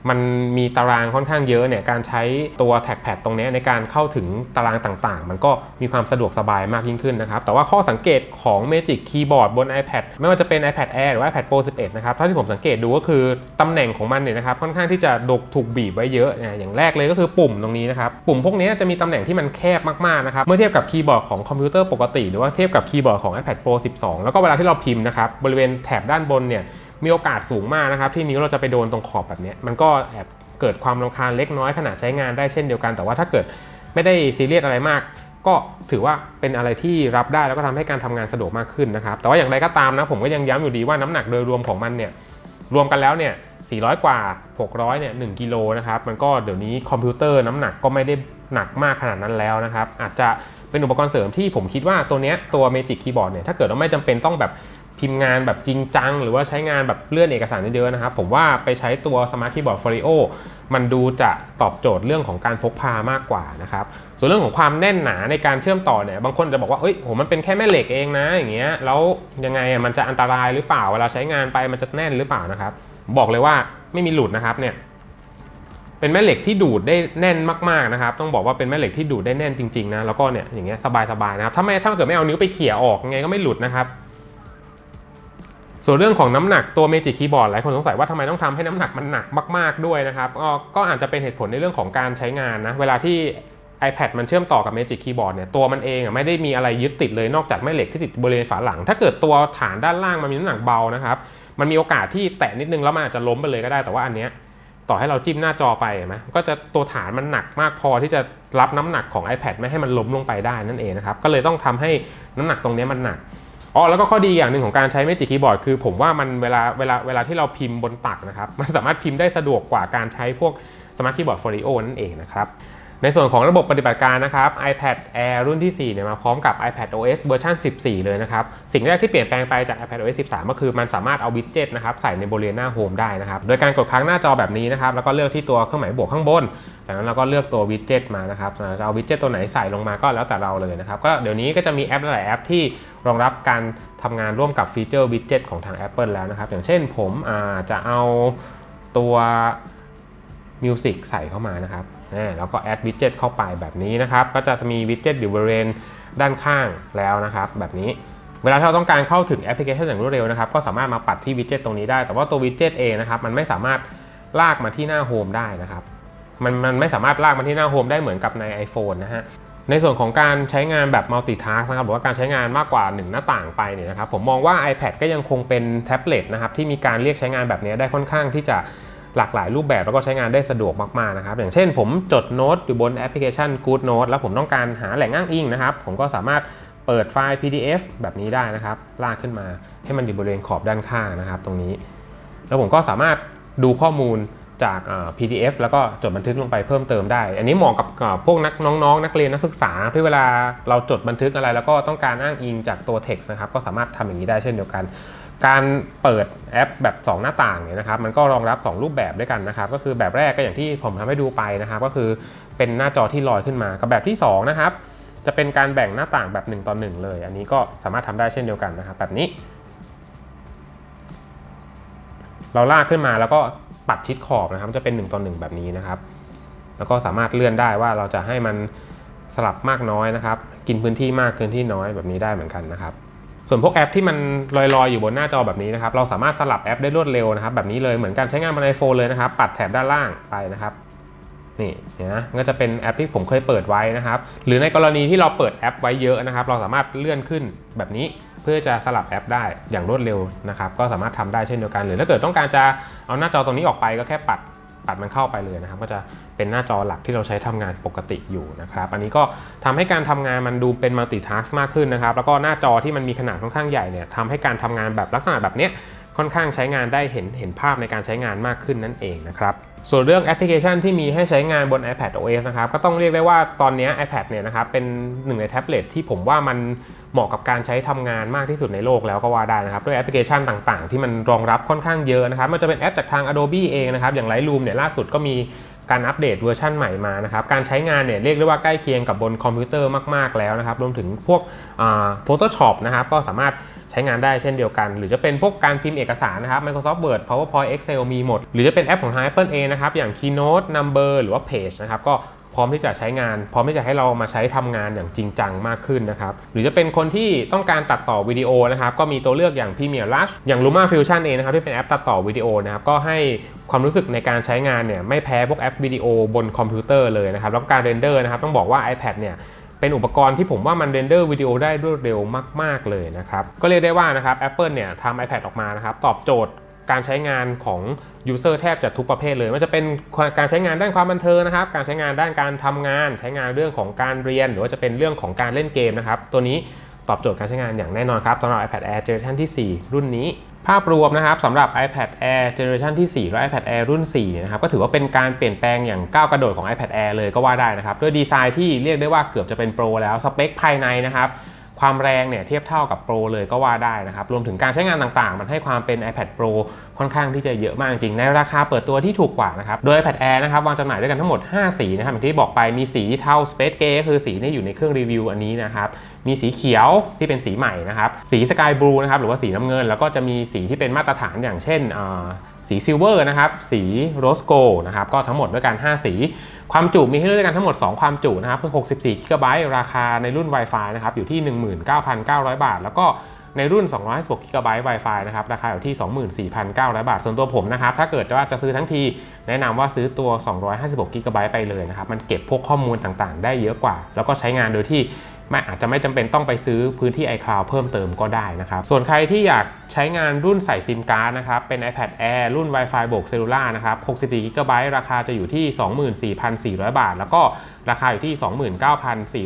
มันมีตารางค่อนข้างเยอะเนี่ยการใช้ตัวแท็กแพดตรงนี้ในการเข้าถึงตารางต่างๆ มันก็มีความสะดวกสบายมากยิ่งขึ้นนะครับ แต่ว่าข้อสังเกตของ Magic Keyboard บน iPad ไม่ว่าจะเป็น iPad Air หรือ iPad Pro 11 นะครับเท่าที่ผมสังเกตดูก็คือตำแหน่งของมันเนี่ยนะครับค่อนข้างที่จะดกถูกบีบไว้เยอะนะอย่างแรกเลยก็คือปุ่มตรงนี้นะครับปุ่มพวกนี้จะมีตำแหน่งที่มันแคบมากๆนะครับเมื่อเทียบกับคีย์บอร์ดของคอมพิวเตอร์ปกติหรือว่าเทียบกับคีย์บอร์ดของ iPad Pro 12 แล้วก็เวลาที่เราพิมพ์นะครับบริเวณแถบด้านบนเนี่ย มีโอกาสสูงมากนะครับ ที่นิ้วเราจะไปโดนตรงขอบแบบนี้มันก็แอบเกิดความรำคาญเล็กน้อยขณะใช้งานได้เช่นเดียวกัน แต่ว่าถ้าเกิดไม่ได้ซีเรียสอะไรมาก ก็ถือว่าเป็นอะไรที่รับได้แล้วก็ทำให้การทำงานสะดวกมากขึ้นนะครับ แต่ว่าอย่างไรก็ตามนะผมก็ยังย้ำอยู่ดีว่าน้ำหนักโดยรวมของมันเนี่ยรวมกันแล้วเนี่ย400 กว่า 600 เนี่ย 1กิโลนะครับ มันก็เดี๋ยวนี้คอมพิวเตอร์น้ำหนักก็ไม่ได้หนักมากขนาดนั้นแล้วนะครับ อาจจะเป็นอุปกรณ์เสริมที่ผมคิดว่าตัวเนี้ยตัว Magic Keyboard เนี่ย ถ้าเกิดว่าไม่จำเป็นต้องแบบ พิมพ์งานแบบจริงจัง หรือว่าใช้งานแบบเลื่อนเอกสารเยอะๆนะครับ ผมว่าไปใช้ตัว Smart Keyboard Folio มันดูจะตอบโจทย์เรื่องของการพกพามากกว่านะครับ ส่วนเรื่องของความแน่นหนาในการเชื่อมต่อเนี่ยบางคนจะบอกว่าเอ้ยโหมันเป็นแค่แม่เหล็กเองนะ อย่างเงี้ยแล้วยังไงอะมันจะอันตรายหรือเปล่าเวลาใช้งานไปมันจะแน่นหรือเปล่านะครับ บอกเลยว่าไม่มีหลุดนะครับเนี่ยเป็นแม่เหล็กที่ดูดได้แน่นมากๆนะครับ ต้องบอกว่าเป็นแม่เหล็กที่ดูดได้แน่นจริงๆนะแล้วก็เนี่ยอย่างเงี้ยสบายๆนะครับถ้าไม่ถ้าเกิดไม่เอานิ้วไปเขี่ยออกยังไงก็ไม่หลุดนะครับ ส่วนเรื่องของน้ำหนักตัว Magic Keyboard หลายคนสงสัยว่าทำไมต้องทำให้น้ำหนักมันหนักมาก ๆด้วยนะครับก็ก็อาจจะเป็นเหตุผลในเรื่องของการใช้งานนะเวลาที่ iPad มันเชื่อมต่อกับ Magic Keyboard เนี่ยตัวมันเองไม่ได้มีอะไรยึดติดเลยนอกจากแม่เหล็กที่ติดบริเวณฝาหลัง ถ้าเกิดตัวฐานด้านล่างมันมีน้ำหนักเบานะครับมันมีโอกาสที่แตะนิดนึงแล้วมันอาจจะล้มไปเลยก็ได้แต่ว่าอันเนี้ยต่อให้เราจิ้มหน้าจอไปเห็นไหมก็จะตัวฐานมันหนักมากพอที่จะรับน้ำหนักของ iPad ไม่ให้มันล้มลงไปได้นั่นเองนะครับก็เลยต้องทำให้น้ำหนักตรงนี้มันหนัก อ๋อแล้วก็ข้อดีอย่างหนึ่งของการใช้ Magic Keyboard คือผมว่ามันเวลาเวลาเวลาที่เราพิมพ์บนตักนะครับ มันสามารถพิมพ์ได้สะดวกกว่าการใช้พวก Smart Keyboard Folio นั่นเองนะครับในส่วนของระบบปฏิบัติการนะครับ iPad Air รุ่นที่ 4 เนี่ยมาพร้อมกับ iPad OS เวอร์ชัน14 เลยนะครับ สิ่งแรกที่เปลี่ยนแปลงไปจาก iPad OS 13 ก็คือมันสามารถเอาวิดเจ็ตนะครับใส่ในบริเวณหน้าโฮมได้นะครับ โดยการกดค้างหน้าจอแบบนี้นะครับ แล้วก็เลือกที่ตัวเครื่องหมายบวกข้างบน จากนั้นเราก็เลือกตัววิดเจ็ตมานะครับเอาวิดเจ็ตตัวไหนใส่ลงมาก็แล้วแต่เราเลยนะครับ ก็เดี๋ยวนี้ก็จะมีแอปหลายแอปที่ รองรับการทำงานร่วมกับฟีเจอร์วิดเจ็ตของทาง Apple แล้วนะครับ อย่างเช่นผมอาจะเอาตัว Music ใส่เข้ามานะครับ แล้วก็แอดวิดเจ็ตเข้าไปแบบนี้นะครับ ก็จะมีวิดเจ็ตอยู่บริเวณด้านข้างแล้วนะครับ แบบนี้ เวลาที่เราต้องการเข้าถึงแอปพลิเคชันอย่างรวดเร็วนะครับ ก็สามารถมาปัดที่วิดเจ็ตตรงนี้ได้ แต่ว่าตัววิดเจ็ตเองนะครับ มันไม่สามารถลากมาที่หน้าโฮมได้นะครับ มันมันไม่สามารถลากมาที่หน้าโฮมได้เหมือนกับใน iPhone นะฮะ ในส่วนของการใช้งานแบบ multitask นะครับหรือว่าการใช้งานมากกว่า 1 หน้าต่างไปเนี่ยนะครับผมมองว่า iPad ก็ยังคงเป็นแท็บเล็ตนะครับที่มีการเรียกใช้งานแบบนี้ได้ค่อนข้างที่จะหลากหลายรูปแบบแล้วก็ใช้งานได้สะดวกมากๆนะครับอย่างเช่นผมจดโน้ตอยู่บนแอปพลิเคชัน Good Note แล้วผมต้องการหาแหล่งอ้างอิงนะครับผมก็สามารถเปิดไฟล์ PDF แบบนี้ได้นะครับลากขึ้นมาให้มันอยู่บริเวณขอบด้านข้างนะครับ ตรงนี้ แล้วผมก็สามารถดูข้อมูล จาก PDF แล้วก็จดบันทึกลงไปเพิ่มเติมได้ อันนี้เหมาะกับพวกนักน้องๆ นักเรียนนักศึกษาที่เวลาเราจดบันทึกอะไรแล้วก็ต้องการอ้างอิงจากตัว text นะครับก็สามารถทำอย่างนี้ได้เช่นเดียวกัน การเปิดแอปแบบ 2 หน้าต่างเนี่ยนะครับมันก็รองรับ 2 รูปแบบด้วยกันนะครับก็คือแบบแรกก็อย่างที่ผมทำให้ดูไปนะครับก็คือเป็นหน้าจอที่ลอยขึ้นมากับแบบที่ 2 นะครับ จะเป็นการแบ่งหน้าต่างแบบ1ต่อ1เลย อันนี้ก็สามารถทำได้เช่นเดียวกันนะครับแบบนี้ เราลากขึ้นมาแล้วก็ ปัดชิดขอบนะครับจะเป็น1ต่อ1แบบนี้นะครับ แล้วก็สามารถเลื่อนได้ว่าเราจะให้มันสลับมากน้อยนะครับ กินพื้นที่มากพื้นที่น้อยแบบนี้ได้เหมือนกันนะครับ ส่วนพวกแอปที่มันลอยๆอยู่บนหน้าจอแบบนี้นะครับ เราสามารถสลับแอปได้รวดเร็วนะครับ แบบนี้เลยเหมือนการใช้งานบนไอโฟนเลยนะครับ ปัดแถบด้านล่างไปนะครับนี่นะก็จะเป็นแอปที่ผมเคยเปิดไว้นะครับ หรือในกรณีที่เราเปิดแอปไว้เยอะนะครับ เราสามารถเลื่อนขึ้นแบบนี้ พื่อจะสลับแอปได้อย่างรวดเร็วนะครับ ก็สามารถทำได้เช่นเดียวกัน หรือถ้าเกิดต้องการจะเอาหน้าจอตรงนี้ออกไปก็แค่ปัดปัดมันเข้าไปเลยนะครับ ก็จะเป็นหน้าจอหลักที่เราใช้ทำงานปกติอยู่นะครับ อันนี้ก็ทำให้การทำงานมันดูเป็นมัลติทัสมากขึ้นนะครับ แล้วก็หน้าจอที่มันมีขนาดค่อนข้างใหญ่เนี่ยทำให้การทำงานแบบลักษณะแบบนี้ค่อนข้างใช้งานได้เห็นเห็นภาพในการใช้งานมากขึ้นนั่นเองนะครับ ส่วนเรื่องแอปพลิเคชันที่มีให้ใช้งานบน iPad OS นะครับก็ต้องเรียกได้ว่าตอนนี้ iPad เนี่ยนะครับเป็นหนึ่งในแท็บเล็ตที่ผมว่ามันเหมาะกับการใช้ทำงานมากที่สุดในโลกแล้วก็ว่าได้นะครับด้วยแอปพลิเคชันต่างๆ ที่มันรองรับค่อนข้างเยอะนะครับมันจะเป็นแอปจากทาง Adobe เองนะครับอย่าง Lightroom เนี่ยล่าสุดก็มี การอัปเดตเวอร์ชันใหม่มานะครับการใช้งานเนี่ยเรียกได้ว่าใกล้เคียงกับบนคอมพิวเตอร์มากๆแล้วนะครับรวมถึงพวกอ่า Photoshop นะครับก็สามารถใช้งานได้เช่นเดียวกัน หรือจะเป็นพวกการพิมพ์เอกสารนะครับ Microsoft Word PowerPoint Excel มีหมด หรือจะเป็นแอปของทาง Apple เองนะครับอย่าง Keynote Number หรือว่า Page นะครับก็ พร้อมที่จะใช้งาน พร้อมที่จะให้เรามาใช้ทำงานอย่างจริงจังมากขึ้นนะครับ หรือจะเป็นคนที่ต้องการตัดต่อวิดีโอนะครับ ก็มีตัวเลือกอย่าง Premiere Rush อย่าง Luma Fusion เองนะครับที่เป็นแอปตัดต่อวิดีโอนะครับ ก็ให้ความรู้สึกในการใช้งานเนี่ยไม่แพ้พวกแอปวิดีโอบนคอมพิวเตอร์เลยนะครับ แล้วก็การเรนเดอร์นะครับต้องบอกว่า iPad เนี่ยเป็นอุปกรณ์ที่ผมว่ามันเรนเดอร์วิดีโอได้รวดเร็วมาก ๆ เลยนะครับ ก็เรียกได้ว่านะครับ Apple เนี่ยทำ iPad ออกมานะครับ ตอบโจทย์ การใช้งานของ User แทบจะทุกประเภทเลยไม่ว่าจะเป็นการใช้งานด้านความบันเทิงนะครับ การใช้งานด้านการทำงาน ใช้งานเรื่องของการเรียน หรือว่าจะเป็นเรื่องของการเล่นเกมนะครับ ตัวนี้ตอบโจทย์การใช้งานอย่างแน่นอนครับสำหรับ iPad Air Generation ที่ 4 รุ่นนี้ ภาพรวมนะครับสำหรับ iPad Air Generation ที่ 4 และ iPad Air รุ่นสี่นะครับ ก็ถือว่าเป็นการเปลี่ยนแปลงอย่างก้าวกระโดดของ iPad Air เลยก็ว่าได้นะครับ ด้วยดีไซน์ที่เรียกได้ว่าเกือบจะเป็นโปรแล้ว สเปคภายในนะครับ ความแรงเนี่ยเทียบเท่ากับ Pro เลยก็ว่าได้นะครับ รวมถึงการใช้งานต่างๆ มันให้ความเป็น iPad Pro ค่อนข้างที่จะเยอะมากจริง ในราคาเปิดตัวที่ถูกกว่านะครับ โดย iPad Air นะครับวางจำหน่ายด้วยกันทั้งหมด 5 สีนะครับอย่างที่บอกไปมีสีเทา Space Gray คือสีที่อยู่ในเครื่องรีวิวอันนี้นะครับมีสีเขียวที่เป็นสีใหม่นะครับสีสกายบลูนะครับหรือว่าสีน้ำเงิน แล้วก็จะมีสีที่เป็นมาตรฐานอย่างเช่น สีซิลเวอร์นะครับ สีโรสโกนะครับ ก็ทั้งหมดด้วยกัน 5 สี ความจุมีให้เลือกด้วยกันทั้งหมด 2 ความจุนะครับคือ64 g b ราคาในรุ่น Wi-Fi นะครับ อยู่ที่ 19,900 บาท แล้วก็ในรุ่น 256 g b Wi-Fi นะครับ ราคาอยู่ที่ 24,900 บาท ส่วนตัวผมนะครับ ถ้าเกิดว่าจะซื้อทั้งที แนะนำว่าซื้อตัว 256 g b ไปเลยนะครับ มันเก็บพวกข้อมูลต่างๆ ได้เยอะกว่า แล้วก็ใช้งานโดยที่ ไม่อาจจะไม่จำเป็นต้องไปซื้อพื้นที่ iCloud เพิ่มเติมก็ได้นะครับ ส่วนใครที่อยากใช้งานรุ่นใส่ซิมการ์ดนะครับ เป็น iPad Air รุ่น Wi-Fi บวกเซลลูล่านะครับ64 g b ราคาจะอยู่ที่ 24,400 บาท แล้วก็ราคาอยู่ที่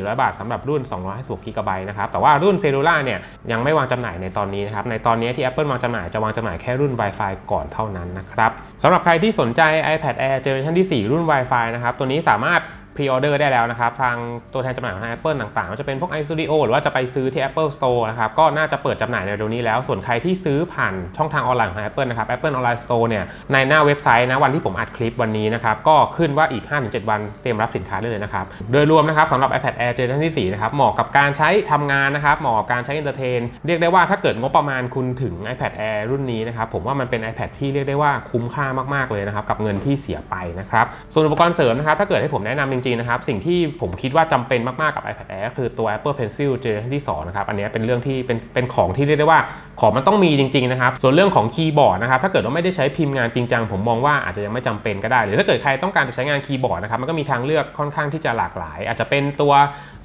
29,400 บาทสำหรับรุ่น256 g b นะครับ แต่ว่ารุ่นเซลลูล่าเนี่ยยังไม่วางจำหน่ายในตอนนี้นะครับ ในตอนนี้ที่ Apple วางจำหน่ายจะวางจำหน่ายแค่รุ่น Wi-Fi ก่อนเท่านั้นนะครับสำหรับใครที่สนใจ iPad Air Generation ที่ 4 รุ่น Wi-Fi นะครับ ตัวนี้สามารถ พรีออเดอร์ได้แล้วนะครับ ทางตัวแทนจำหน่ายของทาง Apple ต่างๆจะเป็นพวก iStudio หรือว่าจะไปซื้อที่ Apple Store นะครับ ก็น่าจะเปิดจำหน่ายในเร็วนี้แล้ว ส่วนใครที่ซื้อผ่านช่องทางออนไลน์ของ Apple นะครับ Apple Online Store เนี่ย ในหน้าเว็บไซต์นะวันที่ผมอัดคลิปวันนี้นะครับ ก็ขึ้นว่าอีก 5-7 วันเตรียมรับสินค้าได้เลยนะครับ โดยรวมนะครับสำหรับ iPad Air เจนที่ 4 นะครับ เหมาะกับการใช้ทำงานนะครับ เหมาะกับการใช้ Entertain เรียกได้ว่าถ้าเกิดงบประมาณคุณถึง iPad Air รุ่นนี้นะครับ ผมว่ามันเป็น iPad ที่เรียกได้ว่าคุ้มค่ามากๆเลยนะครับกับเงินที่เสียไปนะครับส่วนอุปกรณ์เสริมนะครับถ้าเกิดให้ผมแนะนำจริงๆนะครับสิ่งที่ผมคิดว่าจำเป็นมากๆกับ iPad Air ก็คือตัว Apple Pencil Gen ที่2นะครับอันนี้เป็นเรื่องที่เป็นเป็นของที่เรียกได้ว่าของมันต้องมีจริงๆนะครับส่วนเรื่องของคีย์บอร์ดนะครับถ้าเกิดว่าไม่ได้ใช้พิมพ์งานจริงจังผมมองว่าอาจจะยังไม่จำเป็นก็ได้ หรือถ้าเกิดใครต้องการจะใช้งานคีย์บอร์ดนะครับมันก็มีทางเลือกค่อนข้างที่จะหลากหลาย อาจจะเป็นตัว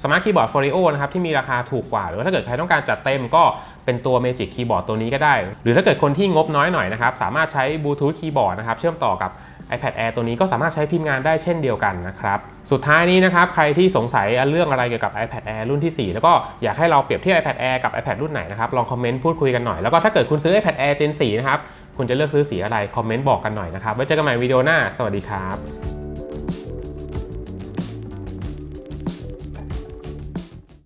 Smart Keyboard Folio นะครับที่มีราคาถูกกว่า หรือว่าถ้าเกิดใครต้องการจัดเต็มก็ เป็นตัว Magic Keyboard ตัวนี้ก็ได้ หรือถ้าเกิดคนที่งบน้อยหน่อยนะครับ สามารถใช้ Bluetooth Keyboard นะครับเชื่อมต่อกับ iPad Air ตัวนี้ก็สามารถใช้พิมพ์งานได้เช่นเดียวกันนะครับ สุดท้ายนี้นะครับใครที่สงสัยเรื่องอะไรเกี่ยวกับ iPad Air รุ่นที่ 4 แล้วก็อยากให้เราเปรียบเทียบ iPad Air กับ iPad รุ่นไหนนะครับลองคอมเมนต์พูดคุยกันหน่อยแล้วก็ถ้าเกิดคุณซื้อ iPad Air Gen 4 นะครับคุณจะเลือกซื้อสีอะไรคอมเมนต์บอกกันหน่อยนะครับไว้เจอกันใหม่วิดีโอหน้า สวัสดีครับ